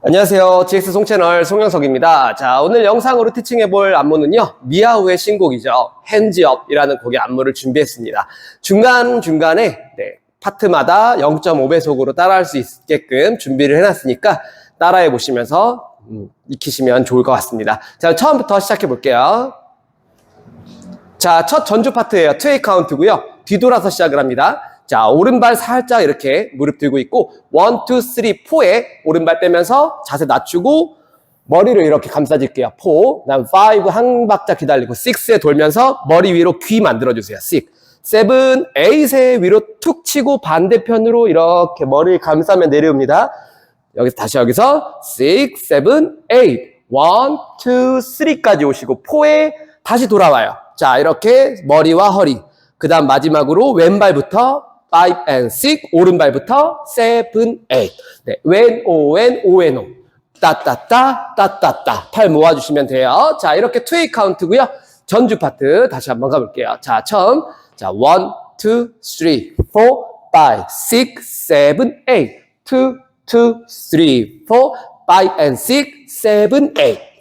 안녕하세요. GX 송채널 송영석입니다. 자, 오늘 영상으로 티칭해 볼 안무는요, 미아우의 신곡이죠. 핸즈업이라는 곡의 안무를 준비했습니다. 중간중간에, 네, 파트마다 0.5배속으로 따라할 수 있게끔 준비를 해놨으니까 따라해 보시면서 음, 익히시면 좋을 것 같습니다. 자, 처음부터 시작해 볼게요. 자, 첫 전주 파트예요. 트웨이 카운트고요. 뒤돌아서 시작을 합니다. 자, 오른발 살짝 이렇게 무릎 들고 있고 1, 2, 3, 4에 오른발 빼면서 자세 낮추고 머리를 이렇게 감싸줄게요. 4, 그다음 5한 박자 기다리고 6에 돌면서 머리 위로 귀 만들어주세요. 6, 7, 8에 위로 툭 치고 반대편으로 이렇게 머리를 감싸면 내려옵니다. 여기서 다시 여기서 6, 7, 8, 1, 2, 3까지 오시고 4에 다시 돌아와요. 자, 이렇게 머리와 허리. 그 다음 마지막으로 왼발부터 5 and 6, 오른발부터 7, 8. 네, 왼, 오, 왼, 오, 왼, 오. 따따따, 따따따. 팔 모아주시면 돼요. 자, 이렇게 트웨이 카운트고요 전주 파트 다시 한번 가볼게요. 자, 처음. 자, 1, 2, 3, 4, 5, 6, 7, 8. 2, 2, 3, 4, 5 and 6, 7, 8.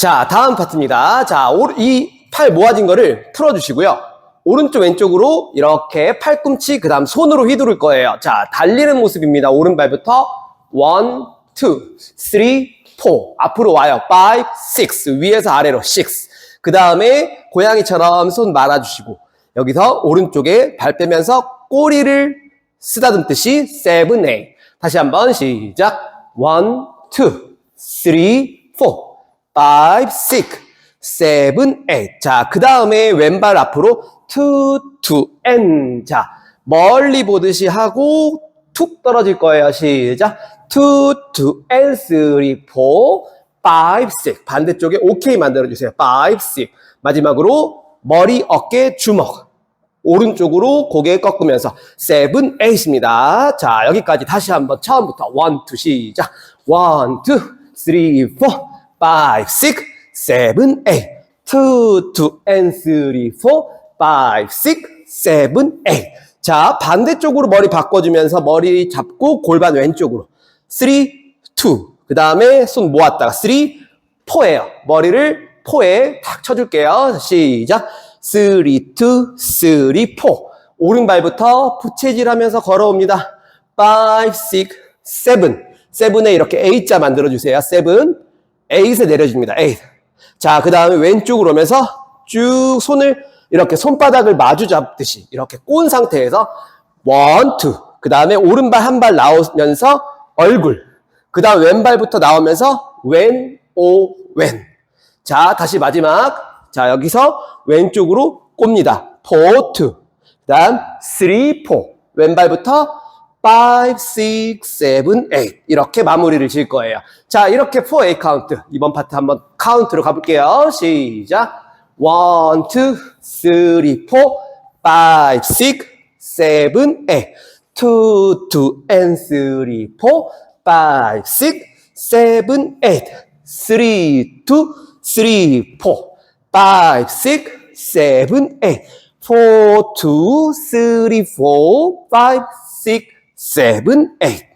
자, 다음 파트입니다. 자, 이 팔 모아진 거를 풀어주시고요. 오른쪽 왼쪽으로 이렇게 팔꿈치, 그 다음 손으로 휘두를 거예요. 자, 달리는 모습입니다. 오른발부터 1, 2, 3, 4. 앞으로 와요. 5, 6. 위에서 아래로 6. 그 다음에 고양이처럼 손 말아주시고 여기서 오른쪽에 발 빼면서 꼬리를 쓰다듬듯이 7, 8. 다시 한번 시작. 1, 2, 3, 4. 5, 6, 7, 8. 자, 그 다음에 왼발 앞으로 2, 2, and. 자, 멀리 보듯이 하고 툭 떨어질 거예요. 시작. 2, 2, and 3, 4, 5, 6. 반대쪽에 오케이 만들어주세요. 5, 6. 마지막으로 머리, 어깨, 주먹. 오른쪽으로 고개 꺾으면서 7, 8입니다. 자, 여기까지 다시 한번 처음부터 1, 2 시작. 1, 2, 3, 4, 5, 6, 7, 8. 2, 2, and 3, 4, 5, 6, 7, 8. 자, 반대쪽으로 머리 바꿔주면서 머리 잡고 골반 왼쪽으로. 3, 2. 그 다음에 손 모았다가 3, 4예요. 머리를 4에 탁 쳐줄게요. 시작. 3, 2, 3, 4. 오른발부터 부채질 하면서 걸어옵니다. 5, 6, 7. 7에 이렇게 A자 만들어주세요. 7. 8에 내려줍니다. 8. 자, 그 다음에 왼쪽으로 오면서 쭉 손을 이렇게 손바닥을 마주 잡듯이 이렇게 꼰 상태에서 1, 2. 그 다음에 오른발 한 발 나오면서 얼굴. 그 다음 왼발부터 나오면서 왼, 오, 왼. 자, 다시 마지막. 자, 여기서 왼쪽으로 꼽니다. 4, 2. 그 다음 3, 4. 왼발부터 5, 6, 7, 8 이렇게 마무리를 지을 거예요. 자 이렇게 4, 8 카운트 이번 파트 한번 카운트로 가볼게요. 시작. 1, 2, 3, 4, 5, 6, 7, 8 2, 2 and 3, 4, 5, 6, 7, 8 3, 2, 3, 4 5, 6, 7, 8 4, 2, 3, 4, 5, 6, eight. We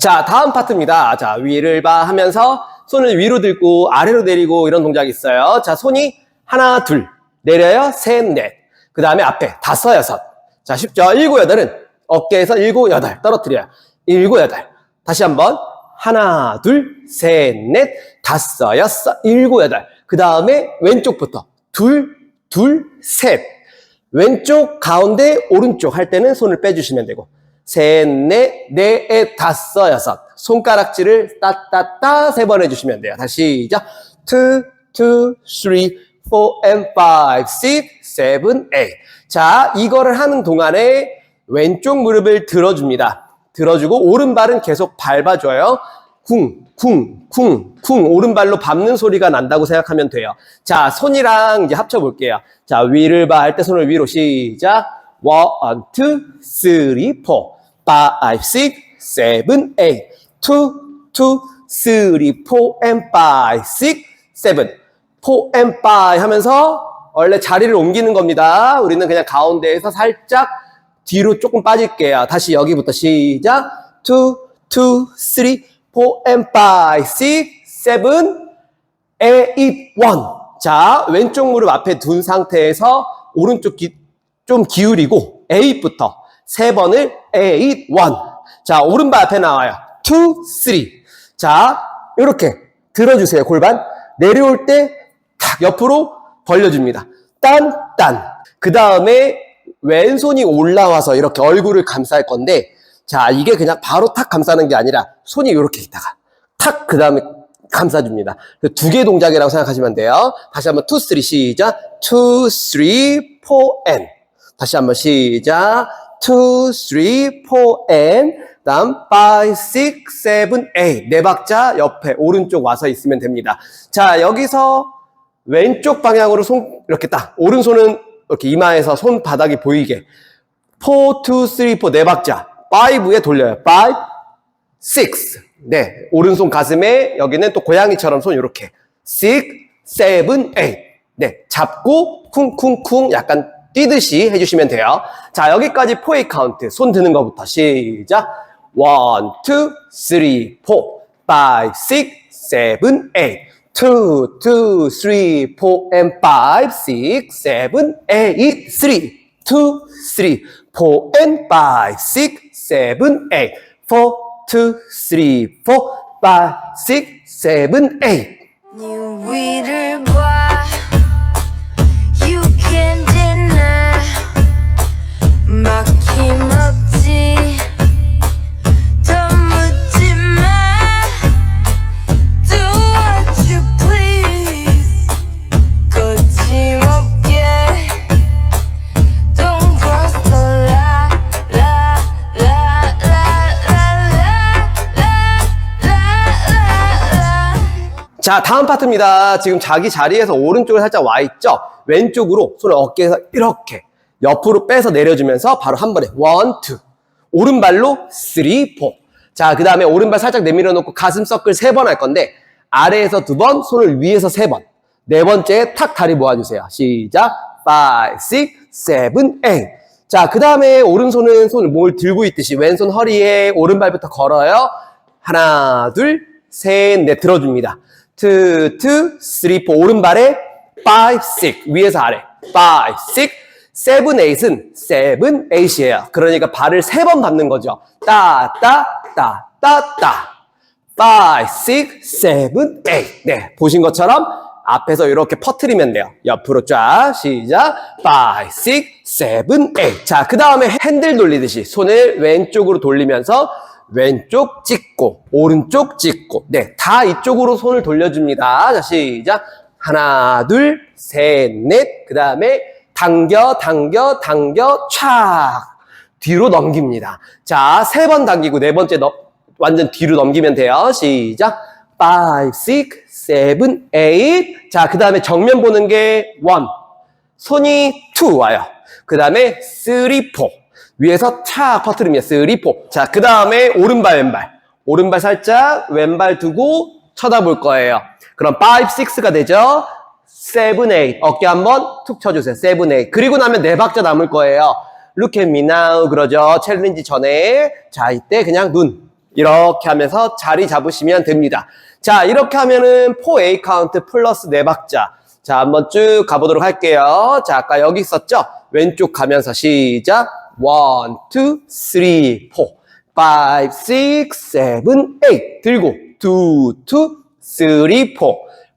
자, 다음 파트입니다. 자, 위를 봐 하면서 손을 위로 들고 아래로 내리고 이런 동작이 있어요. 자, 손이 하나, 둘, 내려요. 셋, 넷. 그 다음에 앞에 다섯, 여섯. 자, 쉽죠? 일곱, 여덟은 어깨에서 일곱, 여덟 떨어뜨려요. 일곱, 여덟. 다시 한번. 하나, 둘, 셋, 넷, 다섯, 여섯, 일곱, 여덟. 그 다음에 왼쪽부터. 둘, 둘, 셋. 왼쪽, 가운데, 오른쪽 할 때는 손을 빼주시면 되고. 셋, 넷, 넷, 다섯, 여섯. 손가락질을 따따따 세 번 해주시면 돼요. 다시 시작. 2, 2, 3, 4, and 5, 6, 7, 8. 자, 이거를 하는 동안에 왼쪽 무릎을 들어줍니다. 들어주고 오른발은 계속 밟아줘요. 쿵, 쿵, 쿵, 쿵. 오른발로 밟는 소리가 난다고 생각하면 돼요. 자, 손이랑 이제 합쳐볼게요. 자, 위를 봐 할 때 손을 위로 시작. 1, 2, 3, 4, 5, 6, 7, 8. 2, 2, 3, 4, and 5, 6, 7. 4 and 5 하면서 원래 자리를 옮기는 겁니다. 우리는 그냥 가운데에서 살짝 뒤로 조금 빠질게요. 다시 여기부터 시작. 2, 2, 3, 4 and 5, 6, 7, 8, 1. 자, 왼쪽 무릎 앞에 둔 상태에서 오른쪽 귀, 좀 기울이고 8부터 세 번을 8, 1. 자, 오른발 앞에 나와요. 2, 3. 자, 이렇게 들어주세요. 골반. 내려올 때 탁 옆으로 벌려줍니다. 딴, 딴. 그 다음에 왼손이 올라와서 이렇게 얼굴을 감쌀 건데, 자, 이게 그냥 바로 탁 감싸는 게 아니라 손이 이렇게 있다가 탁, 그 다음에 감싸줍니다. 두 개 동작이라고 생각하시면 돼요. 다시 한번 2, 3 시작. 2, 3, 4, and. 다시 한번 시작. 2, 3, 4, and. 다음 5, 6, 7, 8. 네 박자 옆에 오른쪽 와서 있으면 됩니다. 자, 여기서 왼쪽 방향으로 손 이렇게 딱 오른손은 이렇게 이마에서 손바닥이 보이게 4, 2, 3, 4 네 박자 5에 돌려요. 5, 6. 네, 오른손 가슴에 여기는 또 고양이처럼 손 이렇게 6, 7, 8. 네, 잡고 쿵쿵쿵 약간 뛰듯이 해주시면 돼요. 자, 여기까지 4의 카운트. 손 드는 것부터 시작. 1, 2, 3, 4, 5, 6, 7, 8. 2, 2, 3, 4, and 5, 6, 7, 8, 3, 2, 3, 4, and 5, 6, 7, 8, 4, 2, 3, 4, 5, 6, 7, 8. 네 위를 봐 자, 다음 파트입니다. 지금 자기 자리에서 오른쪽에 살짝 와 있죠? 왼쪽으로 손을 어깨에서 이렇게 옆으로 빼서 내려주면서 바로 한 번에 원, 투. 오른발로 쓰리, 포. 자, 그 다음에 오른발 살짝 내밀어 놓고 가슴 서클 세 번 할 건데 아래에서 두 번, 손을 위에서 세 번. 네 번째 탁 다리 모아주세요. 시작. 5, 6, 7, 8. 자, 그 다음에 오른손은 손을 뭘 들고 있듯이 왼손 허리에 오른발부터 걸어요. 하나, 둘, 셋, 넷 들어줍니다. 2, 2, 3, 4 오른발에 5, 6 위에서 아래 5, 6, 7, 8은 7, 8이에요. 그러니까 발을 세 번 밟는 거죠. 따, 따, 따, 따, 따. 5, 6, 7, 8. 네, 보신 것처럼 앞에서 이렇게 퍼트리면 돼요. 옆으로 쫙 시작. 5, 6, 7, 8. 자, 그 다음에 핸들 돌리듯이 손을 왼쪽으로 돌리면서 왼쪽 찍고 오른쪽 찍고 네, 다 이쪽으로 손을 돌려줍니다. 자, 시작. 하나, 둘, 셋, 넷. 그 다음에 당겨, 당겨, 당겨, 촥. 뒤로 넘깁니다. 자, 세 번 당기고 네 번째 넘, 완전 뒤로 넘기면 돼요. 시작. 5, 6, 7, 8. 자, 그 다음에 정면 보는 게 1. 손이 2 와요. 그 다음에 3, 4. 위에서 착 퍼트립니다. 3, 4. 자, 그 다음에 오른발, 왼발. 오른발 살짝 왼발 두고 쳐다볼 거예요. 그럼 5, 6가 되죠. 7, 8. 어깨 한번 툭 쳐주세요. 7, 8. 그리고 나면 네 박자 남을 거예요. Now. 그러죠. 챌린지 전에. 자, 이때 그냥 눈. 이렇게 하면서 자리 잡으시면 됩니다. 자, 이렇게 하면은 4A 카운트 플러스 네 박자. 자, 한번 쭉 가보도록 할게요. 자, 아까 여기 있었죠? 왼쪽 가면서 시작. 1, 2, 3, 4, 5, 6, 7, 8. 들고 2, 2, 3, 4,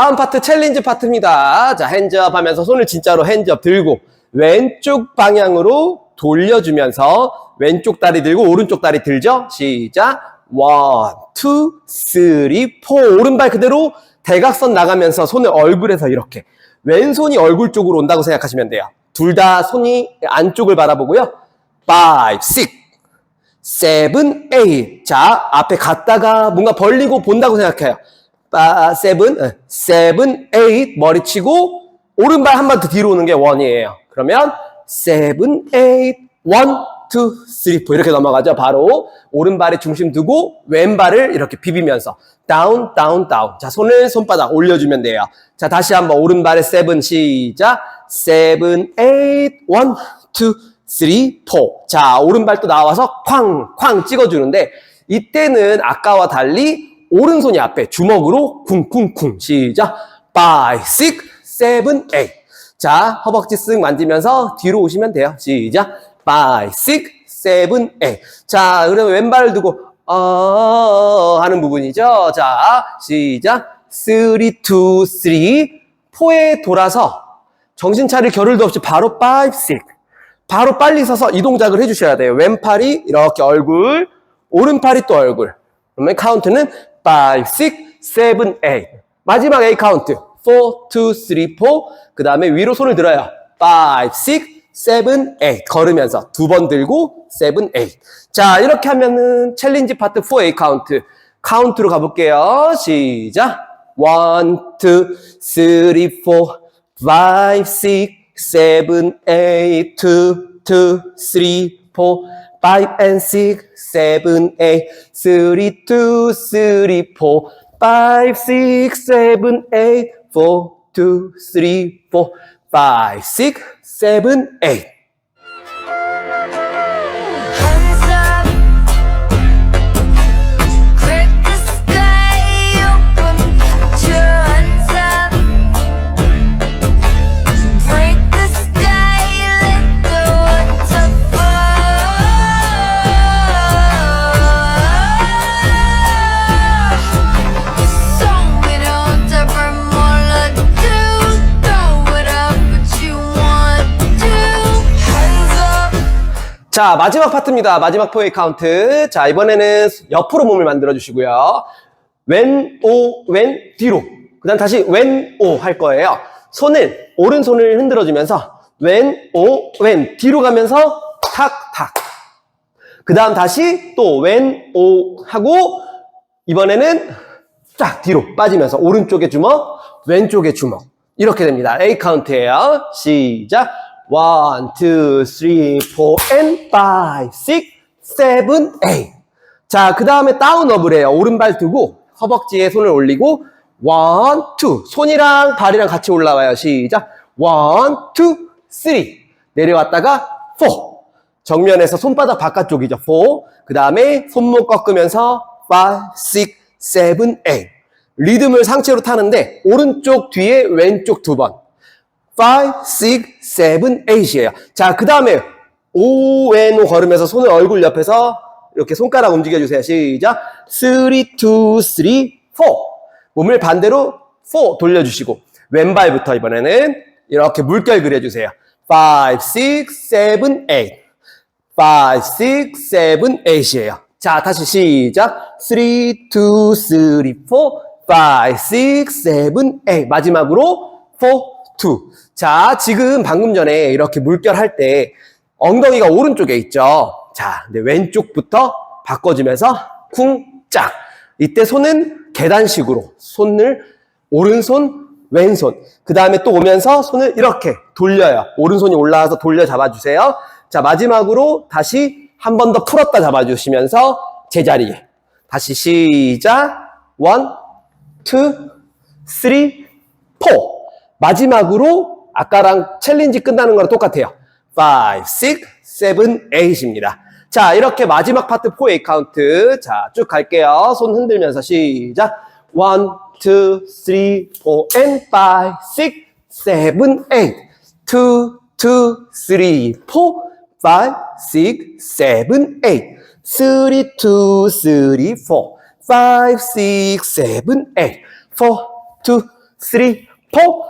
다음 파트 챌린지 파트입니다. 자, 핸즈업 하면서 손을 진짜로 핸즈업 들고 왼쪽 방향으로 돌려주면서 왼쪽 다리 들고 오른쪽 다리 들죠? 시작. 원, 투, 쓰리, 포. 오른발 그대로 대각선 나가면서 손을 얼굴에서 이렇게. 왼손이 얼굴 쪽으로 온다고 생각하시면 돼요. 둘 다 손이 안쪽을 바라보고요. 5, 6, 세븐, 에잇. 자, 앞에 갔다가 뭔가 벌리고 본다고 생각해요. 빠, 세븐, 어, 세븐, 에잇. 머리 치고, 오른발 한 번 더 뒤로 오는 게 원이에요. 그러면, 세븐, 에잇, 원, 투, 쓰리, 포. 이렇게 넘어가죠. 바로, 오른발에 중심 두고, 왼발을 이렇게 비비면서, 다운, 다운, 다운. 자, 손을 손바닥 올려주면 돼요. 자, 다시 한번 오른발에 세븐, 시작. 세븐, 에잇, 원, 투, 쓰리, 포. 자, 오른발 또 나와서 쾅, 쾅 찍어주는데, 이때는 아까와 달리 오른손이 앞에 주먹으로 쿵쿵쿵. 시작. 5, 6, 7, 8. 자, 허벅지 쓱 만지면서 뒤로 오시면 돼요. 시작. 5, 6, 7, 8. 자, 그러면 왼발을 두고, 어, 하는 부분이죠. 자, 시작. 3, 2, 3. 포에 돌아서 정신 차릴 겨를도 없이 바로 5, 6. 바로 빨리 서서 이 동작을 해주셔야 돼요. 왼팔이 이렇게 얼굴, 오른팔이 또 얼굴. 그러면 카운트는 5, 6, 7, 8. 마지막 A 카운트. 4, 2, 3, 4. 그 다음에 위로 손을 들어요. 5, 6, 7, 8. 걸으면서 두 번 들고 7, 8. 자, 이렇게 하면은 챌린지 파트 4A 카운트. 카운트로 가볼게요. 시작. 1, 2, 3, 4, 5, 6, 7, 8, 2, 2, 3, 4, 5 and 6, 7, 8, 3, 2, 3, 4, 5, 6, 7, 8, 4, 2, 3, 4, 5, 6, 7, 8. 자, 마지막 파트입니다. 마지막 포웨이 카운트. 자, 이번에는 옆으로 몸을 만들어 주시고요. 왼, 오, 왼, 뒤로. 그 다음 다시 왼, 오 할 거예요. 손을, 오른손을 흔들어 주면서 왼, 오, 왼, 뒤로 가면서 탁, 탁. 그 다음 다시 또 왼, 오 하고 이번에는 쫙 뒤로 빠지면서 오른쪽에 주먹, 왼쪽에 주먹. 이렇게 됩니다. A 카운트예요. 시작. 1, 2, 3, 4, and 5, 6, 7, 8. 자, 그 다음에 다운업을 해요. 오른발 두고 허벅지에 손을 올리고 1, 2. 손이랑 발이랑 같이 올라와요. 시작. 1, 2, 3. 내려왔다가 4. 정면에서 손바닥 바깥쪽이죠. 4. 그 다음에 손목 꺾으면서 5, 6, 7, 8. 리듬을 상체로 타는데 오른쪽 뒤에 왼쪽 두 번. 5, 6, 7, 8이에요. 자, 그 다음에 오, 왼, 오 걸으면서 손을 얼굴 옆에서 이렇게 손가락 움직여주세요. 시작. 3, 2, 3, 4. 몸을 반대로 4 돌려주시고 왼발부터 이번에는 이렇게 물결 그려주세요. 5, 6, 7, 8. 5, 6, 7, 8이에요. 자, 다시 시작. 3, 2, 3, 4, 5, 6, 7, 8. 마지막으로 4, 2. 자, 지금 방금 전에 이렇게 물결 할 때 엉덩이가 오른쪽에 있죠. 자, 근데 왼쪽부터 바꿔주면서 쿵 짝. 이때 손은 계단식으로 손을 오른손 왼손. 그 다음에 또 오면서 손을 이렇게 돌려요. 오른손이 올라와서 돌려 잡아주세요. 자, 마지막으로 다시 한 번 더 풀었다 잡아주시면서 제자리에. 다시 시작. 원, 투, 쓰리, 포. 마지막으로 아까랑 챌린지 끝나는 거랑 똑같아요. 5, 6, 7, 8입니다. 자, 이렇게 마지막 파트 4 8 카운트. 자, 쭉 갈게요. 손 흔들면서 시작. 1, 2, 3, 4, and 5, 6, 7, 8. 2, 2, 3, 4, 5, 6, 7, 8. 3, 2, 3, 4, 5, 6, 7, 8. 4, 2, 3, 4,